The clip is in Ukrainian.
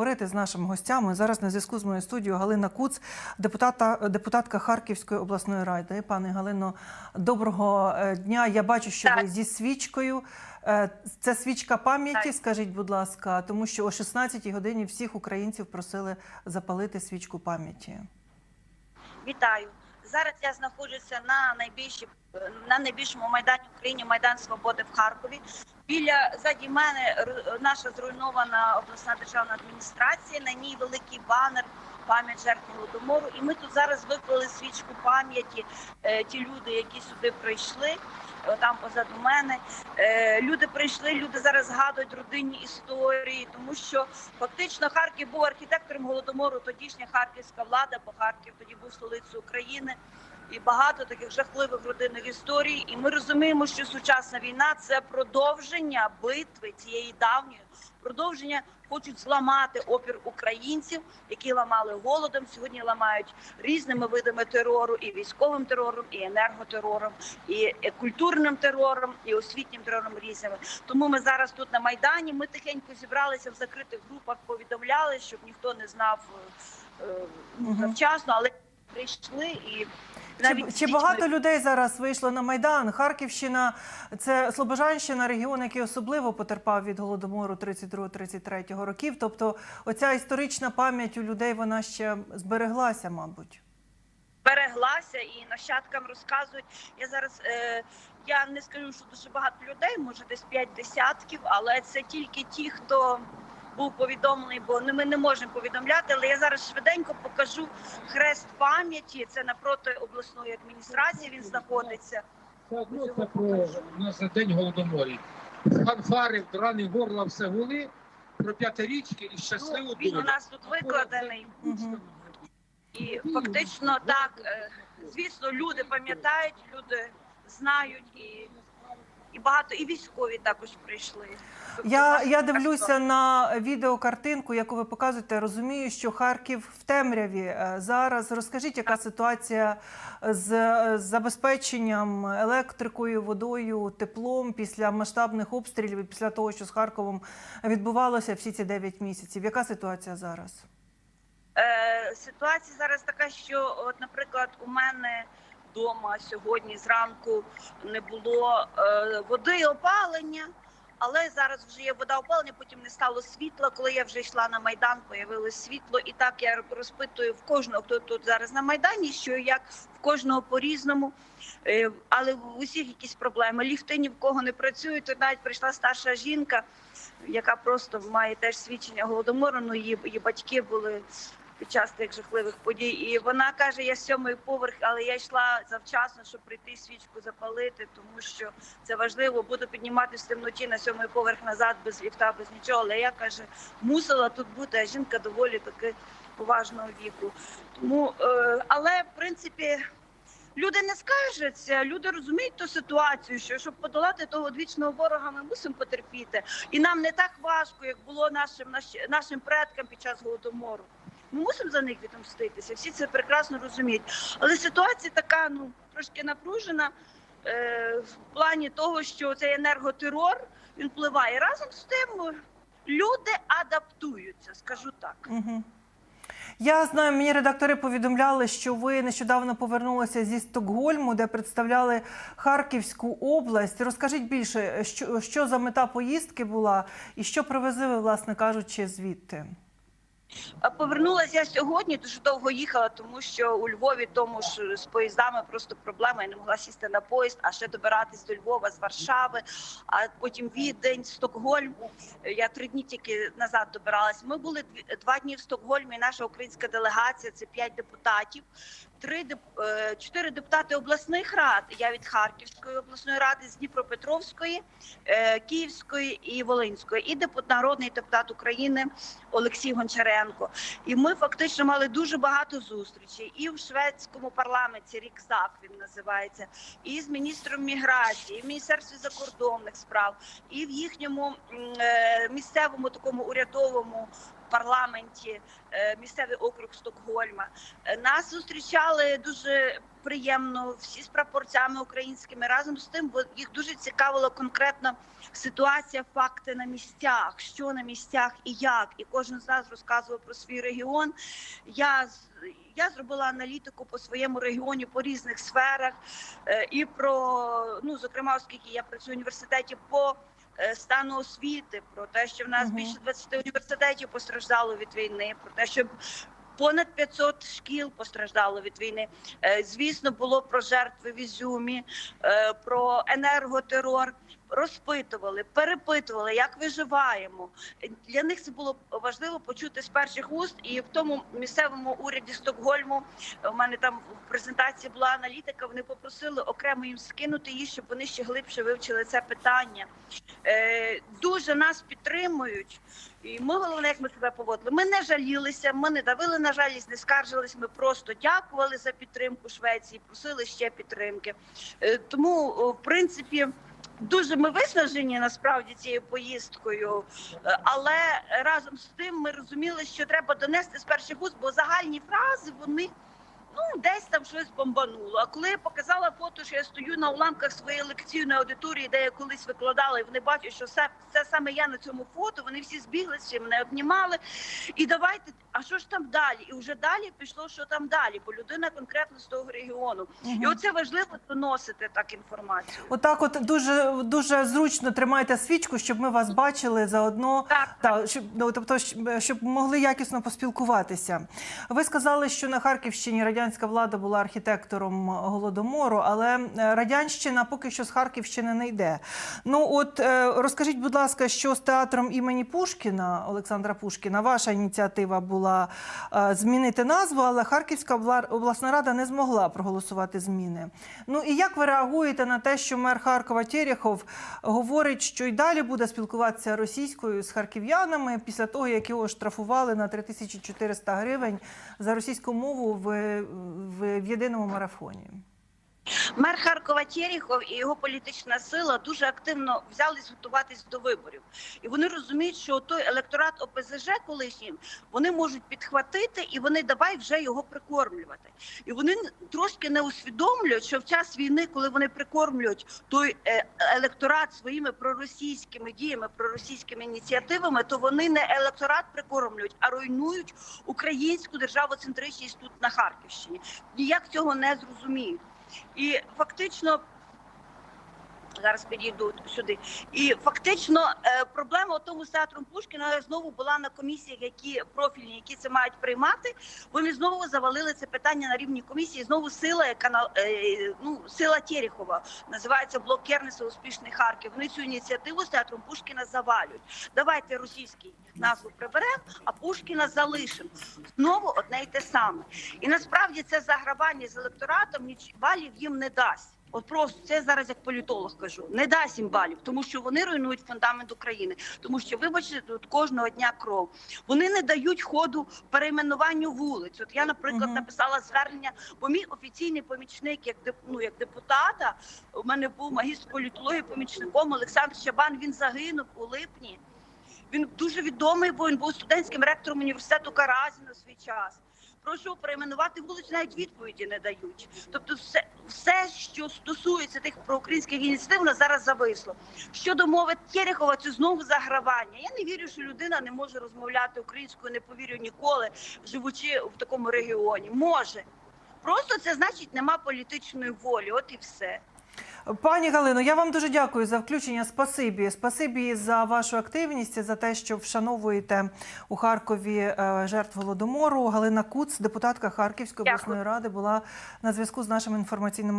Говорити з нашими гостями зараз на зв'язку з моєю студією Галина Куц, депутата, депутатка Харківської обласної ради. Пане Галино, доброго е, дня. Я бачу, що ви зі свічкою. Е, Це свічка пам'яті, Так. скажіть, будь ласка, тому що о 16-й годині всіх українців просили запалити свічку пам'яті. Вітаю. Зараз я знаходжуся на найбільші на найбільшому майдані в Україні Майдан Свободи в Харкові. Біля заді мене наша зруйнована обласна державна адміністрація. На ній великий банер пам'ять жертв голодомору. І ми тут зараз виклали свічку пам'яті. Е, Ті люди, які сюди прийшли. Е, Там позаду мене Е, люди прийшли. Люди зараз згадують родинні історії, тому що фактично Харків був архітектором голодомору. Тодішня харківська влада, бо Харків тоді був столицею України. І багато таких жахливих родинних історій. І ми розуміємо, що сучасна війна це продовження битви цієї давньої, продовження хочуть зламати опір українців, які ламали голодом. Сьогодні ламають різними видами терору, і військовим терором, і енерготерором, і е, культурним терором, і освітнім терором різними. Тому ми зараз тут на майдані. Ми тихенько зібралися в закритих групах, повідомляли, щоб ніхто не знав е, е, завчасно, але прийшли і Чи, навіть чи свічкою- багато людей зараз вийшло на майдан? Харківщина це Слобожанщина, регіон, який особливо потерпав від голодомору 32-33 років. Тобто, оця історична пам'ять у людей вона ще збереглася, мабуть. береглася і нащадкам розказують. Я зараз е, я не скажу, що дуже багато людей, може десь п'ять десятків, але це тільки ті, хто був повідомлений, бо не- ми не можемо повідомляти. Але я зараз швиденько покажу хрест пам'яті. Це напроти обласної адміністрації. Він знаходиться. Так, ну це про у нас за день голодоморі. Фанфари, драни горла, все гули, про п'ятирічки і щасливу Ну, він у нас тут викладений. І фактично так, е, звісно, люди пам'ятають, люди знають і. І багато і військові також прийшли. Тобто Я, я дивлюся на відеокартинку, яку ви показуєте. Розумію, що Харків в темряві Е, зараз. Розкажіть, яка ситуація з з забезпеченням електрикою, водою, теплом після масштабних обстрілів, і після того, що з Харковом відбувалося всі ці 9 місяців. Яка ситуація зараз? Е, ситуація зараз така, що, от, наприклад, у мене вдома сьогодні зранку не було е, води і опалення, але зараз вже є вода опалення, потім не стало світла. Коли я вже йшла на майдан, появилось світло, і так я розпитую в кожного, хто тут зараз на майдані, що як в кожного по-різному. Е, але в усіх якісь проблеми. Ліфти ні в кого не працюють. Тут навіть прийшла старша жінка, яка просто має теж свідчення голодомору. Ну її, її батьки були під час тих жахливих подій. І вона каже: я сьомий поверх, але я йшла завчасно, щоб прийти свічку запалити, тому що це важливо. Буду підніматися в темноті на сьомий поверх назад без ліфта, без нічого. Але я каже, мусила тут бути. А жінка доволі таки поважного віку. Тому, е, але в принципі. Люди не скаржаться, люди розуміють ту ситуацію, що щоб подолати того одвічного ворога, ми мусимо потерпіти. І нам не так важко, як було нашим нашим предкам під час голодомору. Мусимо за них відомститися. Всі це прекрасно розуміють. Але ситуація така, ну трошки напружена е, в плані того, що цей енерготерор він впливає. Разом з тим люди адаптуються, скажу так. Угу. Я знаю, мені редактори повідомляли, що ви нещодавно повернулися зі Стокгольму, де представляли Харківську область. Розкажіть більше, що, що за мета поїздки була і що привезли ви, власне кажучи, звідти? Повернулася я сьогодні, дуже довго їхала, тому що у Львові тому ж з поїздами просто проблема. Я не могла сісти на поїзд, а ще добиратись до Львова з Варшави, а потім Відень, Стокгольм. Я три дні тільки назад добиралась. Ми були два дні в Стокгольмі. Наша українська делегація це п'ять депутатів. Три е, чотири депутати обласних рад. Я від Харківської обласної ради, з Дніпропетровської, е, Київської і Волинської, і депут народний депутат України Олексій Гончаренко. І ми фактично мали дуже багато зустрічей і в шведському парламенті Рікзак він називається, і з міністром міграції, і в міністерстві закордонних справ, і в їхньому е, місцевому такому урядовому парламенті е, місцевий округ Стокгольма. Е, Нас зустрічали дуже приємно, всі з прапорцями українськими. Разом з тим, бо їх дуже цікавила конкретно ситуація, факти на місцях, що на місцях і як. І кожен з нас розказував про свій регіон. Я я зробила аналітику по своєму регіоні по різних сферах е, і про ну зокрема, оскільки я працюю в університеті по стану освіти, про те, що в нас Мгм. більше 20 університетів постраждало від війни, про те, що понад 500 шкіл постраждало від війни. Е, Звісно, було про жертви в Ізюмі, е, про енерготерор. Розпитували, перепитували, як виживаємо. Для них це було важливо почути з перших уст. І в тому місцевому уряді Стокгольму у мене там в презентації була аналітика. Вони попросили окремо їм скинути її, щоб вони ще глибше вивчили це питання. Е, дуже нас підтримують. І ми головне, як ми себе поводили. Ми не жалілися, ми не давили на жалість, не скаржились. Ми просто дякували за підтримку Швеції, просили ще підтримки. Е, тому, в принципі. Дуже ми виснажені насправді цією поїздкою, Е, але разом з тим ми розуміли, що треба донести з перших уст, бо загальні фрази вони ну десь там щось бомбануло. А коли я показала фото, що я стою на уламках своєї лекційної аудиторії, де я колись викладала, і вони бачать, що це, це саме я на цьому фото. Вони всі збіглися, мене обнімали. І давайте, а що ж там далі? І вже далі пішло, що там далі, бо людина конкретно з того регіону. І оце важливо доносити так інформацію. Отак, от дуже дуже зручно тримайте свічку, щоб ми вас бачили заодно. Так, Та щоб ну тобто, щоб могли якісно поспілкуватися. Ви сказали, що на Харківщині радянська влада була архітектором голодомору, але е, радянщина поки що з Харківщини не йде. Ну от е, розкажіть, будь ласка, що з театром імені Пушкіна Олександра Пушкіна, ваша ініціатива була е, змінити назву, але Харківська обла- обласна рада не змогла проголосувати зміни. Ну і як ви реагуєте на те, що мер Харкова Терехов говорить, що й далі буде спілкуватися російською з харків'янами після того, як його штрафували на 3400 гривень за російську мову в, в, в єдиному марафоні? Мер Харкова Терехов і його політична сила дуже активно взялись готуватись до виборів, і вони розуміють, що той електорат ОПЗЖ колишній вони можуть підхватити, і вони давай вже його прикормлювати. І вони трошки не усвідомлюють, що в час війни, коли вони прикормлюють той е, електорат своїми проросійськими діями, проросійськими ініціативами, то вони не електорат прикормлюють, а руйнують українську державоцентричність тут на Харківщині. Ніяк цього не зрозуміють. І фактично. Зараз підійду сюди. І фактично е, проблема у тому з театром Пушкіна знову була на комісіях, які профільні, які це мають приймати. Вони знову завалили це питання на рівні комісії. Знову сила, яка на е, ну сила Терехова називається блок Кернеса Успішний Харків. Вони цю ініціативу з театром Пушкіна завалюють. Давайте російський назву приберемо, а Пушкіна залишимо. Знову одне й те саме. І насправді це загравання з електоратом ніч балів їм не дасть. От просто це зараз як політолог кажу, не дасть їм балів, тому що вони руйнують фундамент України. Тому що, вибачте, тут кожного дня кров. Вони не дають ходу перейменуванню вулиць. От я, наприклад, написала звернення, бо мій офіційний помічник, як ну, як депутата, у мене був магістр політології помічником Олександр Щабан. Він загинув у липні. Він дуже відомий, бо він був студентським ректором університету Каразіна у свій час. Прошу перейменувати вулицю, навіть відповіді не дають. Тобто, все, все, що стосується тих проукраїнських ініціатив, на зараз зависло. Щодо мови Терехова, це знову загравання. Я не вірю, що людина не може розмовляти українською, не повірю ніколи, живучи в такому регіоні. Може. Просто це значить, нема політичної волі. От і все. Пані Галино, я вам дуже дякую за включення. Спасибі. Спасибі за вашу активність, за те, що вшановуєте у Харкові е, жертв голодомору. Галина Куц, депутатка Харківської обласної ради, була на зв'язку з нашим інформаційним